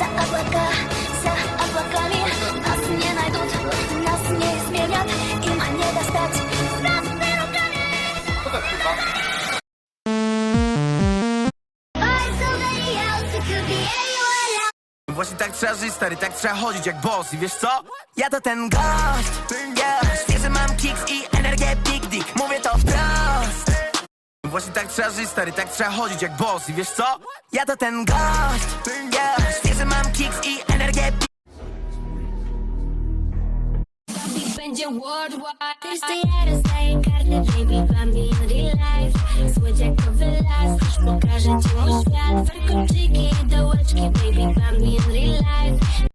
za облака, за облаками Нас не найдут, нас не изменят Им не достать Здравствуй, руками Eyes of the else, it could be anyone else Właśnie tak trzeba żyć, stary, tak trzeba chodzić jak boss I wiesz co? Ja to ten gość yeah. Świeży mam kicks i energię big dick Mówię to wprost Właśnie tak trzeba żyć, stary, tak trzeba chodzić jak boss I wiesz co? Ja to ten gość yeah. Będzie worldwide Krystyjera zdaje kartę, baby, bambi in real life. Słodziakowy las, już pokażę ci mój świat Warkoczyki i dołeczki, baby, bambi in real life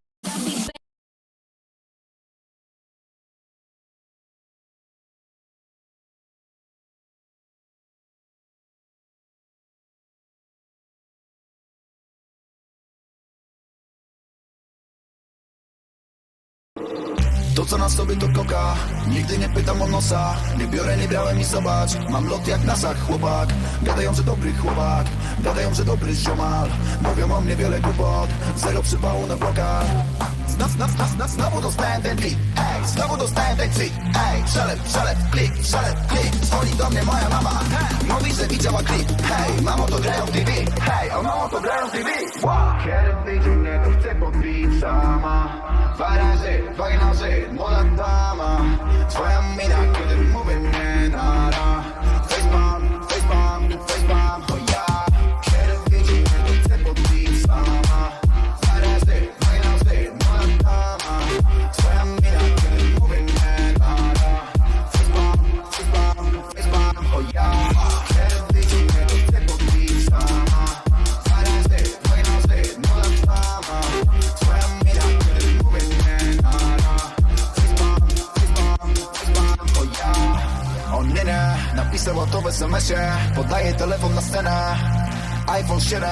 To co na sobie to koka. Nigdy nie pytam o nosa. Nie biorę, nie brałem i zobacz. Mam lot jak nasach chłopak. Gadają, że dobry chłopak. Gadają, że dobry ziomal. Mówią o mnie wiele głupot. Zero przypału na blokach. Zna, zna, zna, zna, znowu dostałem ten beat Ej, znowu dostałem ten tweet Ej, przelew, przelew, klik, przelew, klik. Dzwoni do mnie moja mama. Mówi, że widziała klip. Hej, mamo to grają TV Hej, o mamo to grają TV wow. Sama. Razy, dwa razy, młoda dama Twoja mina, kiedy w SMS-ie Podaję telefon na scenę. iPhone 7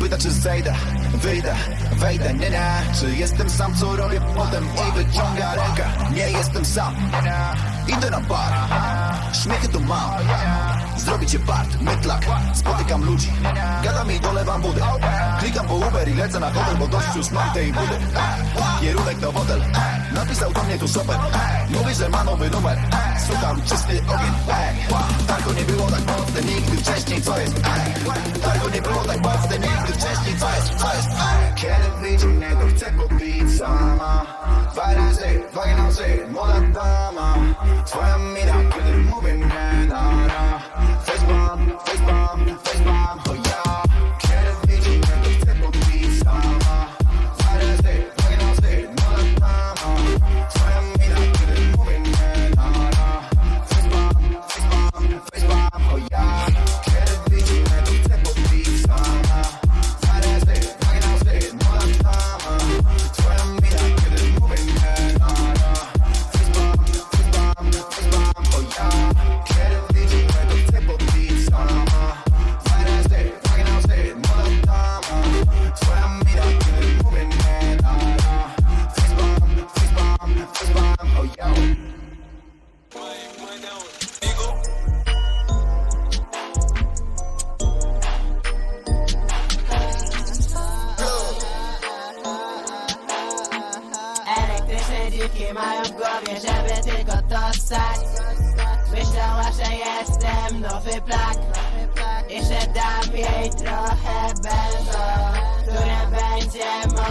Pyta czy zejdę, wyjdę, wejdę. Nie, nie, czy jestem sam co robię potem? I wyciąga rękę, nie jestem sam. Idę na bar. Śmiechy tu mam Zrobię cię part, mytlak Spotykam ludzi Gadam i dolewam budę Klikam po Uber i lecę na hotel Bo dość już mam tej budy. Kierunek do hotel Napisał do mnie tu szoper Mówi, że ma nowy numer. Słucham czysty ogień. Targo nie było tak mocne nigdy wcześniej Co jest? Targo nie było tak mocne nigdy wcześniej Co jest? Co jest? Kiedy wyjdzie mnie, to chcę podbić sama. Dwa razy, dwa młoda dama. Twoja mina, kiedy mówię nie nara Facepalm, facepalm, facepalm, o ja Kiedy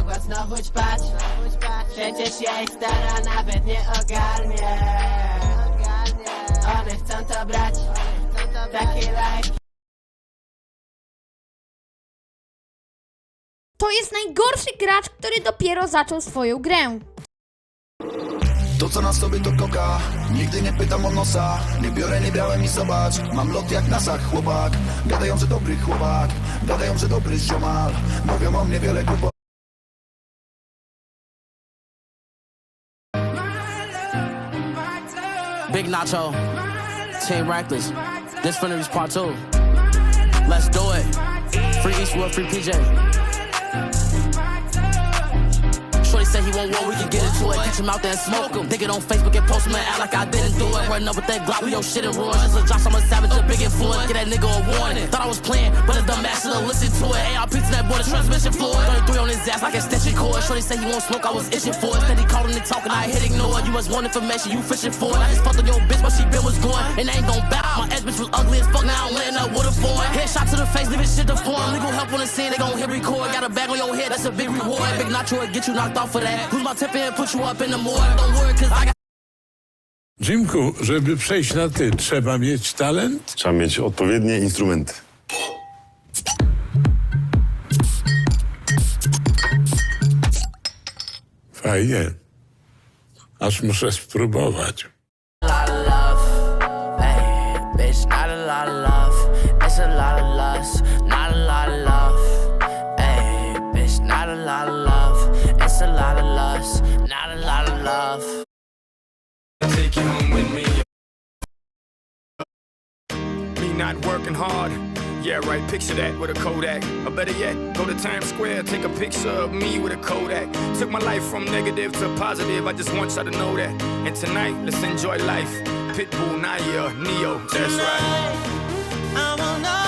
mogła znowu ćpać. Przecież jej stara nawet nie ogarnie. One chcą to brać. Taki life To jest najgorszy gracz, który dopiero zaczął swoją grę. To co na sobie to koka. Nigdy nie pytam o nosa. Nie biorę, nie brałem i zobacz. Mam lot jak nasach chłopak. Gadają, że dobry chłopak. Gadają, że dobry ziomal. Mówią o mnie wiele głupot Big Nacho, Team Reckless. This finna reach part two. Let's do it. Free Eastwood, free PJ. Shorty say he won't war, we can get into it. Catch him out there and smoke him. Think it on Facebook and post him and act like I didn't do it. Run up with that Glock, we your shit in ruins. Just a Josh, I'm a savage, a big influence. Get that nigga a warning. Thought I was playing, but a dumbass should've listened to it. ARP to that boy, the transmission fluid. 33 on his ass like extension cord. Shorty say he won't smoke, I was itching for it. Said he called him and talking, I hit ignore. You was want information, you fishing for it. I just fucked on your bitch, but she been was going. And I ain't gon' bow. My ex bitch was ugly as fuck, now I'm laying up with a foreign. Headshot to the face, leaving shit to form. Legal help on the scene, they gon' hit record. Got a bag on your head, that's a big reward. Big nacho will get you knocked off for that. Lose my temper and put you up in the morgue. Don't worry, cause I got. Jimku, żeby przejść na ty, trzeba mieć talent? Trzeba mieć odpowiednie instrumenty. A lot of love. Take you home with me. Me not working hard. Yeah, right. Picture that with a Kodak. Or better yet, go to Times Square, take a picture of me with a Kodak. Took my life from negative to positive. I just want y'all to know that. And tonight, let's enjoy life. Pitbull, Naya, Neo. That's right. I want all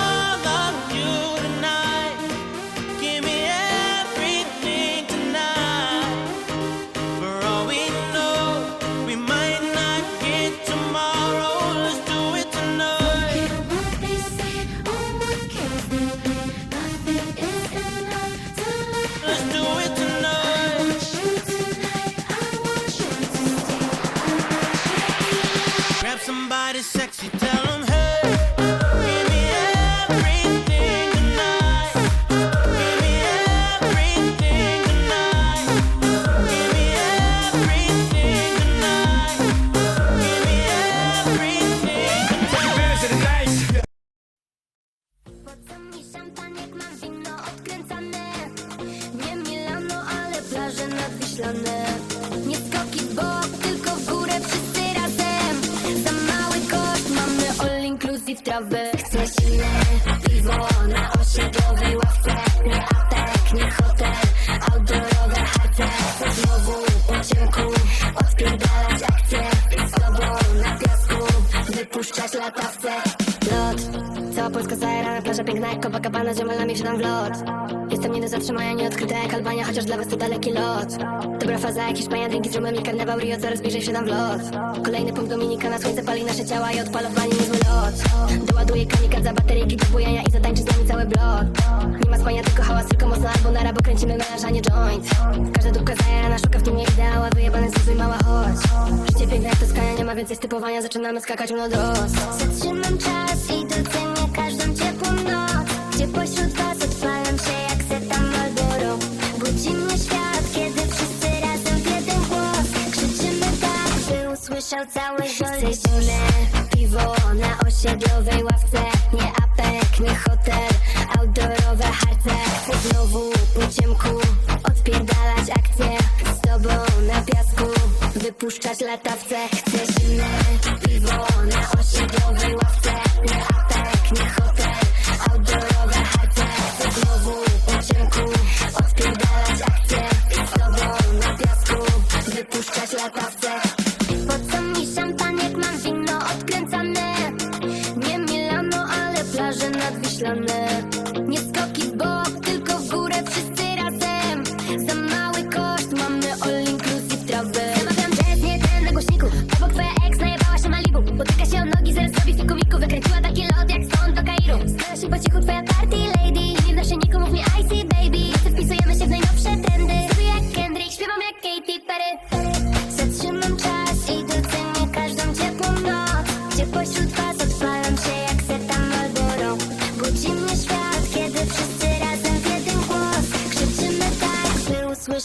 plaże nadwiślane. Nie skoki w bok, tylko w górę wszyscy razem. Za mały koszt mamy all inclusive trawę. Chcę silne piwo na osiedlowej ławce. Nie aptek, nie hotel, outdoorowe harce. Chcę znowu po ciemku odpierdalać akcje. Z tobą na piasku wypuszczać latawce. Lot, cała Polska zajarana, plaża piękna jak Copacabana, ziomalami wsiadam w lot. Jestem nie do zatrzymania, nieodkryta jak Albania, chociaż dla was to daleki lot. Dobra faza jak Hiszpania, drinki z rumem i karnawał Rio, coraz bliżej wsiadam w lot. Kolejny punkt Dominika, na słońce pali nasze ciała i bani niezły lot. Doładuję kamikad za bateryjki do bujania i zatańczy z nami cały blok. Nie ma spania, tylko hałas, tylko mocno albo nara, bo kręcimy melanż, a nie joint. Każda dupka zajarana, szuka w tym nie ideała, wyjebane z i mała chodź. Życie piękne jak to skania, nie ma więcej stypowania, zaczynamy skakać no dos. Zatrzymam czas i docenię Budzi mnie świat, kiedy wszyscy razem w jeden głos Krzyczymy tak, by usłyszał cały Chcę zimne piwo na osiedlowej ławce Nie apek, nie hotel, outdoorowe harce. Chcę znowu po ciemku odpierdalać akcje Z tobą na piasku wypuszczać latawce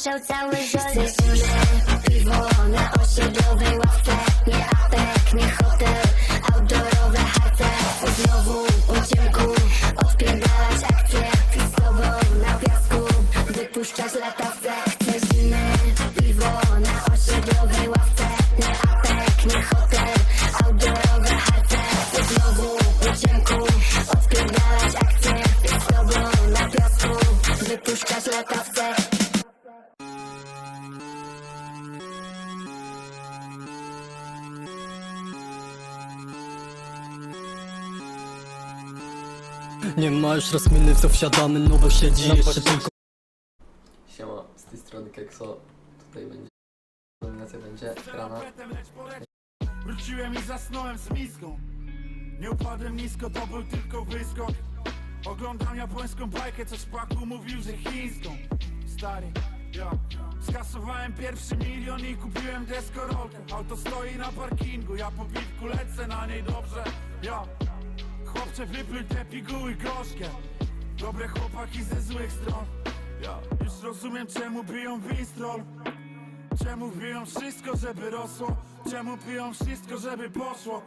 by usłyszał cały żol Chcę zimne piwo na osiedlowej ławce Nie apek, nie hotel, outdoorowe harce. Znowu po ciemku odpierdalać akcje. Z na piasku wypuszczać latawce Nie ma już rozminy, co wsiadamy, no bo siedzi jeszcze tylko Siema, z tej strony Kekso. Tutaj będzie dominacja będzie grana. Wróciłem i zasnąłem z miską. Nie upadłem nisko, to był tylko wyskok. Oglądam japońską bajkę, co szpaku mówił, że chińską. Stary, ja Skasowałem pierwszy milion i kupiłem deskorolkę. Auto stoi na parkingu, ja po piwku lecę na niej dobrze. Ja Chłopcze wypluj te piguły gorzkie Dobre chłopaki ze złych stron Ja już rozumiem czemu biją Winstrol Czemu piją wszystko, żeby rosło? Czemu piją wszystko, żeby poszło?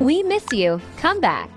We miss you. Come back.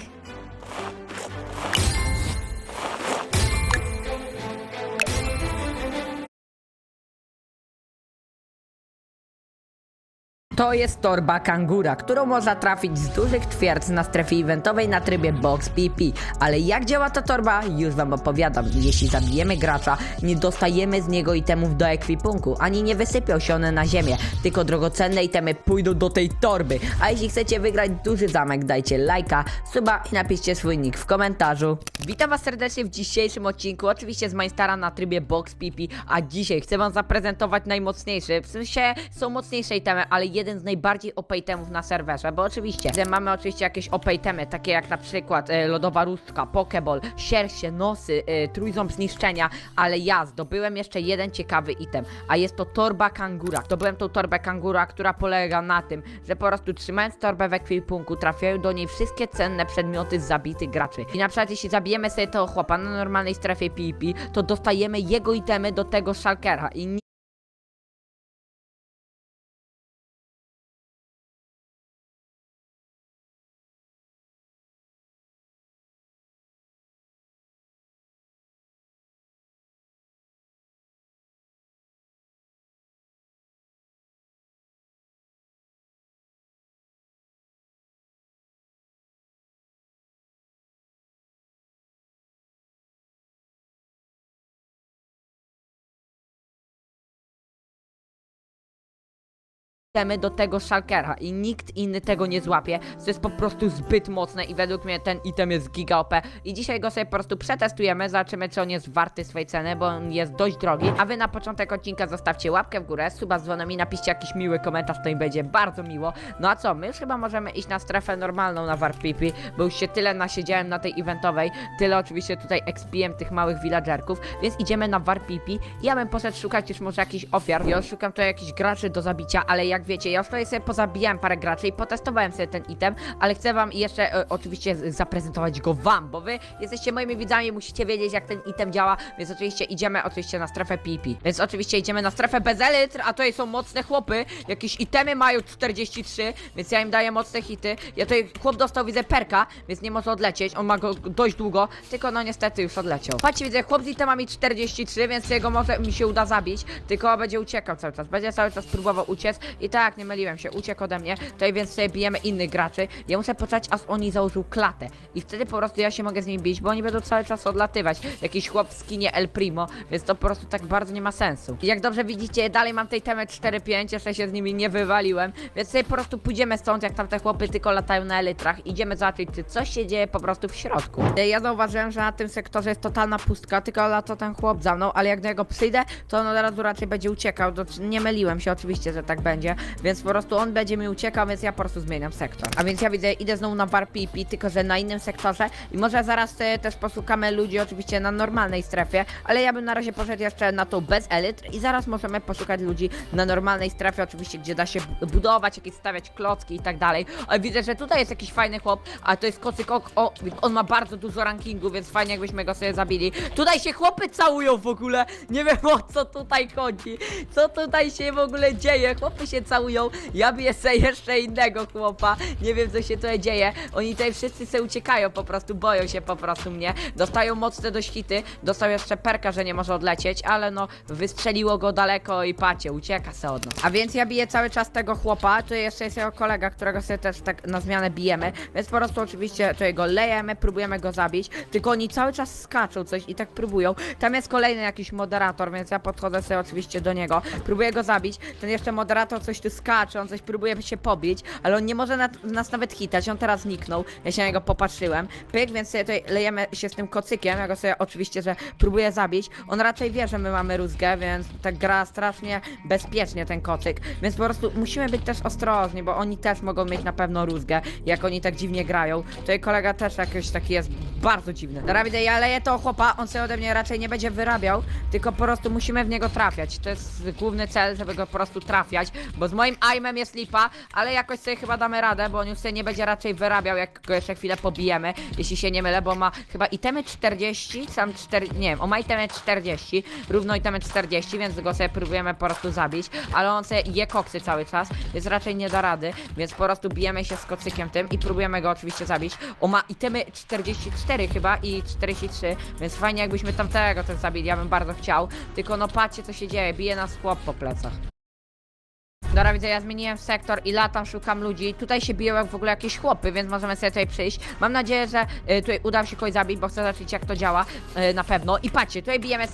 To jest torba kangura, którą można trafić z dużych twierdz na strefie eventowej na trybie Box PP. Ale jak działa ta torba? Już wam opowiadam. Jeśli zabijemy gracza, nie dostajemy z niego itemów do ekwipunku, ani nie wysypią się one na ziemię, tylko drogocenne itemy pójdą do tej torby. A jeśli chcecie wygrać duży zamek, dajcie lajka, suba i napiszcie swój nick w komentarzu. Witam was serdecznie w dzisiejszym odcinku, oczywiście z Minestara na trybie Box PP, a dzisiaj chcę wam zaprezentować najmocniejszy, w sensie są mocniejsze itemy, ale jeden z najbardziej OP itemów na serwerze, bo oczywiście że mamy oczywiście jakieś OP itemy, takie jak na przykład e, lodowa różdżka, pokeball, sierście, nosy, e, trójząb zniszczenia, ale ja zdobyłem jeszcze jeden ciekawy item, a jest to torba kangura. Zdobyłem tą torbę kangura, która polega na tym, że po prostu trzymając torbę w ekwipunku trafiają do niej wszystkie cenne przedmioty z zabitych graczy. I na przykład jeśli zabijemy sobie tego chłopa na normalnej strefie PvP, to dostajemy jego itemy do tego szalkera i itemy do tego szalkera i nikt inny tego nie złapie. To jest po prostu zbyt mocne i według mnie ten item jest giga OP. I dzisiaj go sobie po prostu przetestujemy, zobaczymy czy on jest warty swojej ceny, bo on jest dość drogi. A wy na początek odcinka zostawcie łapkę w górę, suba z dzwonem i napiszcie jakiś miły komentarz, to mi będzie bardzo miło. No a co, my już chyba możemy iść na strefę normalną na Warpipi, bo już się tyle nasiedziałem na tej eventowej, tyle oczywiście tutaj expiłem tych małych villagerków, więc idziemy na Warpipi. Ja bym poszedł szukać już może jakichś ofiar. Ja szukam tu jakichś graczy do zabicia, ale jak wiecie, ja tutaj sobie pozabijałem parę graczy i potestowałem sobie ten item, ale chcę wam jeszcze e, oczywiście zaprezentować go wam, bo wy jesteście moimi widzami musicie wiedzieć jak ten item działa, więc oczywiście idziemy oczywiście na strefę PP. Więc oczywiście idziemy na strefę bez elitr, a tutaj są mocne chłopy, jakieś itemy mają 43, więc ja im daję mocne hity. Ja tutaj chłop dostał widzę perka, więc nie może odlecieć, on ma go dość długo, tylko no niestety już odleciał. Patrzcie, widzę chłop z itemami 43, więc jego może mi się uda zabić, tylko będzie uciekał cały czas, będzie cały czas próbował uciec i tak, nie myliłem się, uciekł ode mnie, tutaj więc sobie bijemy innych graczy. Ja muszę poczekać, aż oni założył klatę i wtedy po prostu ja się mogę z nimi bić, bo oni będą cały czas odlatywać. Jakiś chłop skinie El Primo, więc to po prostu tak bardzo nie ma sensu. I jak dobrze widzicie, dalej mam tej temy 4-5, jeszcze się z nimi nie wywaliłem, więc sobie po prostu pójdziemy stąd, jak tam te chłopy tylko latają na elytrach. Idziemy zobaczyć, czy coś się dzieje po prostu w środku. Ja zauważyłem, że na tym sektorze jest totalna pustka, tylko lata ten chłop za mną, ale jak do niego przyjdę, to on od razu raczej będzie uciekał. Nie myliłem się oczywiście, że tak będzie, więc po prostu on będzie mi uciekał, więc ja po prostu zmieniam sektor. A więc ja widzę, idę znowu na bar PP, tylko że na innym sektorze i może zaraz e, też poszukamy ludzi oczywiście na normalnej strefie, ale ja bym na razie poszedł jeszcze na tą bez elitr i zaraz możemy poszukać ludzi na normalnej strefie, oczywiście, gdzie da się bu- budować, jakieś stawiać klocki i tak dalej. Ale widzę, że tutaj jest jakiś fajny chłop, a to jest kocyk o, on ma bardzo dużo rankingu, więc fajnie jakbyśmy go sobie zabili. Tutaj się chłopy całują w ogóle, nie wiem o co tutaj chodzi, co tutaj się w ogóle dzieje, chłopy się całują, ja biję sobie jeszcze innego chłopa, nie wiem co się tutaj dzieje, oni tutaj wszyscy se uciekają po prostu, boją się po prostu mnie, dostają mocne dość hity, dostał jeszcze perka, że nie może odlecieć, ale no wystrzeliło go daleko i pacie, ucieka se od nas. A więc ja biję cały czas tego chłopa, tu jeszcze jest jego kolega, którego sobie też tak na zmianę bijemy, więc po prostu oczywiście tutaj go lejemy, próbujemy go zabić, tylko oni cały czas skaczą coś i tak próbują. Tam jest kolejny jakiś moderator, więc ja podchodzę sobie oczywiście do niego, próbuję go zabić, ten jeszcze moderator coś coś tu skacze, on coś próbuje się pobić, ale on nie może na, nas nawet hitać, on teraz zniknął, ja się na niego popatrzyłem, pyk, więc sobie tutaj lejemy się z tym kocykiem, ja go sobie oczywiście, że próbuję zabić, on raczej wie, że my mamy rózgę, więc tak gra strasznie bezpiecznie ten kocyk, więc po prostu musimy być też ostrożni, bo oni też mogą mieć na pewno rózgę, jak oni tak dziwnie grają, tutaj kolega też jakiś taki jest bardzo dziwny. Dobra, widzę, ja leję to chłopa, on sobie ode mnie raczej nie będzie wyrabiał, tylko po prostu musimy w niego trafiać, to jest główny cel, żeby go po prostu trafiać, bo z moim aimem jest lipa, ale jakoś sobie chyba damy radę, bo on już sobie nie będzie raczej wyrabiał, jak go jeszcze chwilę pobijemy, jeśli się nie mylę, bo ma chyba itemy 40, sam 4, nie wiem, on ma itemy 40, równo itemy 40, więc go sobie próbujemy po prostu zabić, ale on sobie je koksy cały czas, więc raczej nie da rady, więc po prostu bijemy się z kocykiem tym i próbujemy go oczywiście zabić. On ma itemy 44 chyba i 43, więc fajnie jakbyśmy tamtego też zabili, ja bym bardzo chciał, tylko no patrzcie co się dzieje, bije nas chłop po plecach. Dobra, widzę, ja zmieniłem sektor i latam, szukam ludzi. Tutaj się biją jak w ogóle jakieś chłopy, więc możemy sobie tutaj przyjść. Mam nadzieję, że y, tutaj uda mi się kogoś zabić, bo chcę zobaczyć jak to działa y, na pewno. I patrzcie, tutaj bijemy sobie